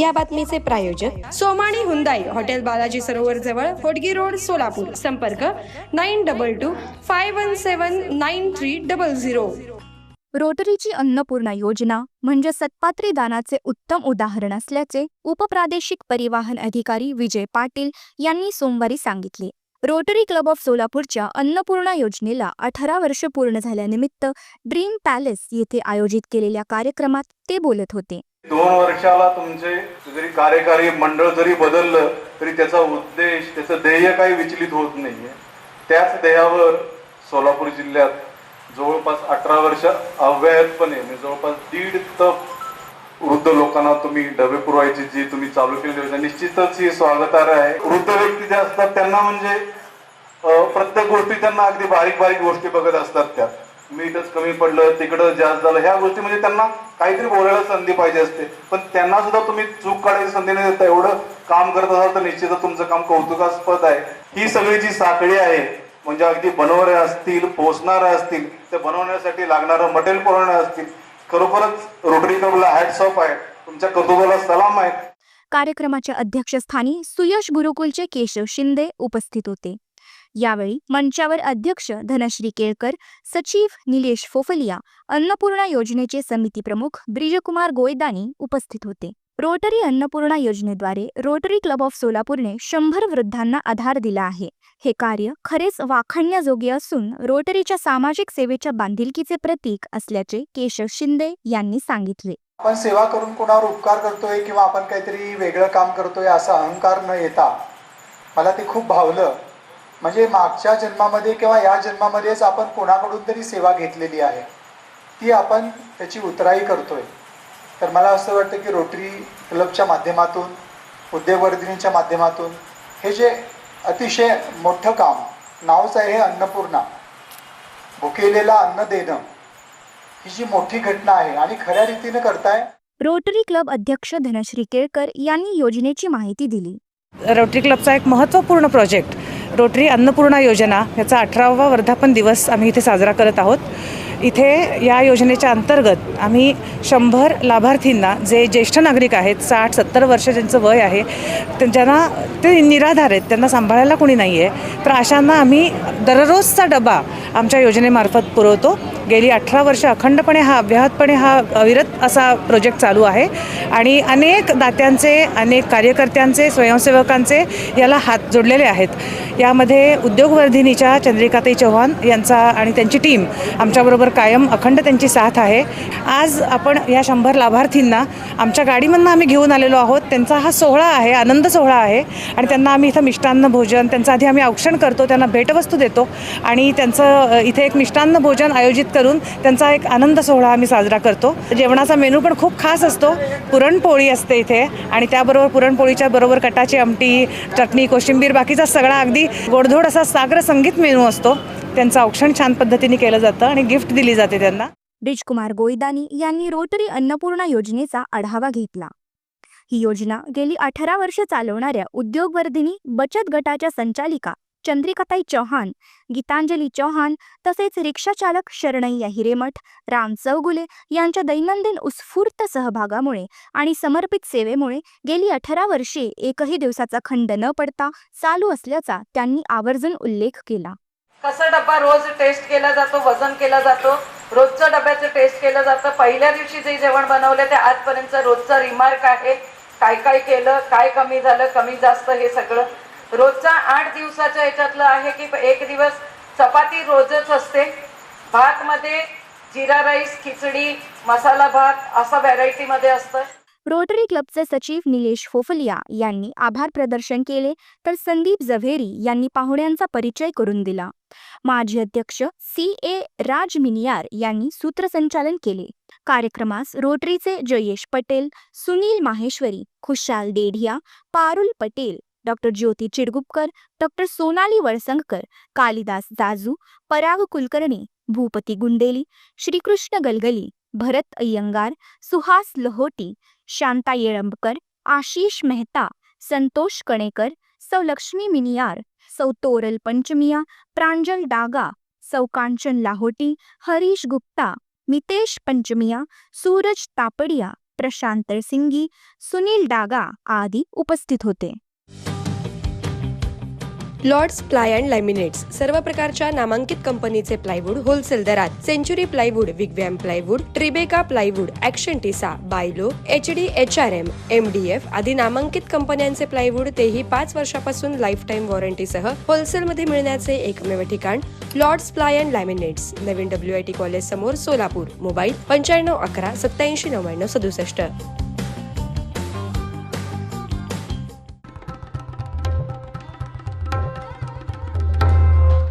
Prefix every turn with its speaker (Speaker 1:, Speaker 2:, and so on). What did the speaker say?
Speaker 1: या बातमीचे प्रायोजक Somani Hyundai hotel Balaji सरोवर जवळ होडगी रोड सोलापूर. संपर्क nine double two five one seven nine three double zero.
Speaker 2: रोटरीची Annapurna योजना म्हणजे सत्पात्री दानाचे उत्तम उदाहरण असल्याचे उपप्रादेशिक परिवहन अधिकारी विजय पाटील यांनी सोमवारी सांगितले. रोटरी क्लब ऑफ सोलापूरच्या अन्नपूर्णा योजनेला अठरा वर्ष पूर्ण झाल्यानिमित्त ड्रीम पॅलेस येथे आयोजित केलेल्या कार्यक्रमात ते बोलत होते.
Speaker 3: दोन वर्षाला तुमचे जरी कार्यकारी मंडळ जरी बदललं तरी त्याचा उद्देश त्याचं ध्येय काही विचलित होत नाहीये. त्याच ध्येयावर सोलापूर जिल्ह्यात जवळपास अठरा वर्ष अव्याहतपणे म्हणजे जवळपास दीड तप वृद्ध लोकांना तुम्ही डबे पुरवायची जी तुम्ही चालू केली योजना निश्चितच ही स्वागतार्ह आहे. वृद्ध व्यक्ती जे असतात त्यांना म्हणजे प्रत्येक गोष्टी त्यांना अगदी बारीक बारीक गोष्टी बघत असतात त्या. मीठच कमी पडलं तिकडं जास्त झालं ह्या गोष्टी म्हणजे त्यांना काहीतरी बोलायला संधी पाहिजे असते. पण त्यांना सुद्धा तुम्ही चूक काढायची संधी नाही देता. एवढं काम करत असाल तर निश्चितच तुमचं काम कौतुकास्पद आहे. ही सगळी जी साखळी आहे म्हणजे अगदी बनवणारे असतील पोचणारे असतील ते बनवण्यासाठी लागणारं मटेरियल पुरवणारे असतील खरोखरच रोटरी क्लबला हॅट्स ऑफ आहे. तुमच्या कौतुकाला सलाम आहे.
Speaker 2: कार्यक्रमाच्या अध्यक्षस्थानी सुयश गुरुकुलचे केशव शिंदे उपस्थित होते. यावेळी मंचावर अध्यक्ष धनश्री केळकर सचिव निलेश फोफलिया अन्नपूर्णा योजनेचे समिती प्रमुख ब्रिजकुमार गोयदानी उपस्थित होते. रोटरी अन्नपूर्णा योजनेद्वारे रोटरी क्लब ऑफ सोलापूरने शंभर वृद्धांना आधार दिला आहे. हे कार्य खरेच वाखाणण्याजोगे असून रोटरीच्या सामाजिक सेवेच्या बांधिलकीचे प्रतीक असल्याचे केशव शिंदे यांनी सांगितले.
Speaker 4: आपण सेवा करून कोणावर उपकार करतोय किंवा आपण काहीतरी वेगळं काम करतोय असा अहंकार न येता मला ते खूप भावलं. म्हणजे मागच्या जन्मामध्ये किंवा या जन्मामध्येच आपण कोणाकडून तरी सेवा घेतलेली आहे ती आपण त्याची उतराई करतोय. तर मला असं वाटतं की रोटरी क्लबच्या माध्यमातून उद्योगवर्धिनीच्या माध्यमातून हे जे अतिशय मोठं काम नावच आहे हे अन्नपूर्णा भुकेलेला अन्न देणं ही जी मोठी घटना आहे आणि खऱ्या रीतीनं करताय.
Speaker 2: रोटरी क्लब अध्यक्ष धनश्री केळकर यांनी योजनेची माहिती दिली.
Speaker 5: रोटरी क्लबचा एक महत्त्वपूर्ण प्रोजेक्ट रोटरी अन्नपूर्णा योजना याचा अठरावा वर्धापन दिवस आम्ही इथे साजरा करत आहोत. इथे या योजनेच्या अंतर्गत आम्ही शंभर लाभार्थींना जे ज्येष्ठ नागरिक आहेत साठ सत्तर वर्ष ज्यांचं वय आहे ते- ज्यांना ते निराधार आहेत त्यांना सांभाळायला कोणी नाही आहे तर अशांना आम्ही दररोजचा डबा आमच्या योजनेमार्फत पुरवतो. गेली अठरा वर्ष अखंडपणे हा अव्याहतपणे हा अविरत असा प्रोजेक्ट चालू आहे. आणि अनेक दात्यांचे अनेक कार्यकर्त्यांचे स्वयंसेवकांचे याला हात जोडलेले आहेत. यामध्ये उद्योगवर्धिनीच्या चंद्रिकाताई चव्हाण यांचा आणि त्यांची टीम आमच्याबरोबर कायम अखंड त्यांची साथ आहे. आज आपण या शंभर लाभार्थींना आमच्या गाडीमधनं आम्ही घेऊन आलेलो आहोत. त्यांचा हा सोहळा आहे आनंद सोहळा आहे. आणि त्यांना आम्ही इथं मिष्टान्न भोजन त्यांचं आधी आम्ही औक्षण करतो त्यांना भेटवस्तू देतो. आणि त्यांचं इथे एक मिष्टान्न भोजन आयोजित करून त्यांचा एक आनंद सोहळा आम्ही साजरा करतो. जेवणाचा मेनू पण खूप खास असतो. पुरणपोळी असते इथे. आणि त्याबरोबर पुरणपोळीच्या बरोबर कटाची आमटी चटणी कोशिंबीर बाकीचा सगळा अगदी गोडधोड असा सागर संगीत मेनू असतो. त्यांचं औक्षण छान पद्धतीने केलं जातं आणि गिफ्ट दिली जाते त्यांना.
Speaker 2: ब्रिजकुमार गोयदानी यांनी रोटरी अन्नपूर्णा योजनेचा आढावा घेतला. ही योजना गेली अठरा वर्ष चालवणाऱ्या उद्योगवर्धिनी बचत गटाच्या संचालिका चंद्रिकाताई चौहान गीतांजली चौहान तसेच रिक्षाचालक शरणैया हिरेमठ राम चौगुले यांच्या दैनंदिन उत्स्फूर्त सहभागामुळे आणि समर्पित सेवेमुळे गेली अठरा वर्षे एकही दिवसाचा खंड न पडता चालू असल्याचा त्यांनी आवर्जून उल्लेख केला.
Speaker 6: कसा डब्बा रोज टेस्ट केला जातो वजन केला जातो रोजचं डब्याचं टेस्ट केलं जातं. पहिल्या दिवशी जे जेवण बनवलं ते आजपर्यंत रोजचा रिमार्क आहे. काय काय केलं काय कमी झालं कमी जास्त हे सगळं. रोजचा आठ दिवसाच्या ह्याच्यातलं आहे की एक दिवस चपाती रोजच असते. भातमध्ये जिरा राईस खिचडी मसाला भात असं व्हॅरायटीमध्ये असतं.
Speaker 2: रोटरी क्लबचे सचिव निलेश फोफलिया यांनी आभार प्रदर्शन केले तर संदीप जव्हेरी यांनी पाहुण्यांचा परिचय करून दिला. माजी अध्यक्ष सी. ए. राज मिनियार यांनी सूत्रसंचालन केले. कार्यक्रमास रोटरीचे जयेश पटेल सुनील माहेश्वरी खुशाल डेढिया पारुल पटेल डॉक्टर ज्योती चिडगुपकर डॉक्टर सोनाली वळसंगकर कालिदास जाजू पराग कुलकर्णी भूपती गुंडेली श्रीकृष्ण गलगली भरत अय्यंगार सुहास लहोटी शांता येळंबकर आशिष मेहता संतोष कणेकर सौ लक्ष्मी मिनियार सौ तोरल पंचमिया प्रांजल डागा सौ कांचन लाहोटी हरीश गुप्ता मितेश पंचमिया सूरज तापडिया प्रशांत सिंगी सुनील डागा आदी उपस्थित होते.
Speaker 1: लॉर्ड्स प्लाय अँड लॅमिनेट्स सर्व प्रकारच्या नामांकित कंपनीचे प्लायवूड होलसेल दरात century plywood Wigwam plywood Tribeca plywood Action Tesa Bylo H D H R M M D F आदी नामांकित कंपन्यांचे प्लायवूड तेही पाच वर्षापासून लाईफ टाईम वॉरंटीसह होलसेलमध्ये मिळण्याचे एकमेव ठिकाण लॉर्ड्स प्लाय अँड लॅमिनेट्स नवीन डब्ल्यू आय टी कॉलेज समोर सोलापूर मोबाईल पंच्याण्णव अकरा सत्याऐंशी नव्याण्णव सदुसष्ट.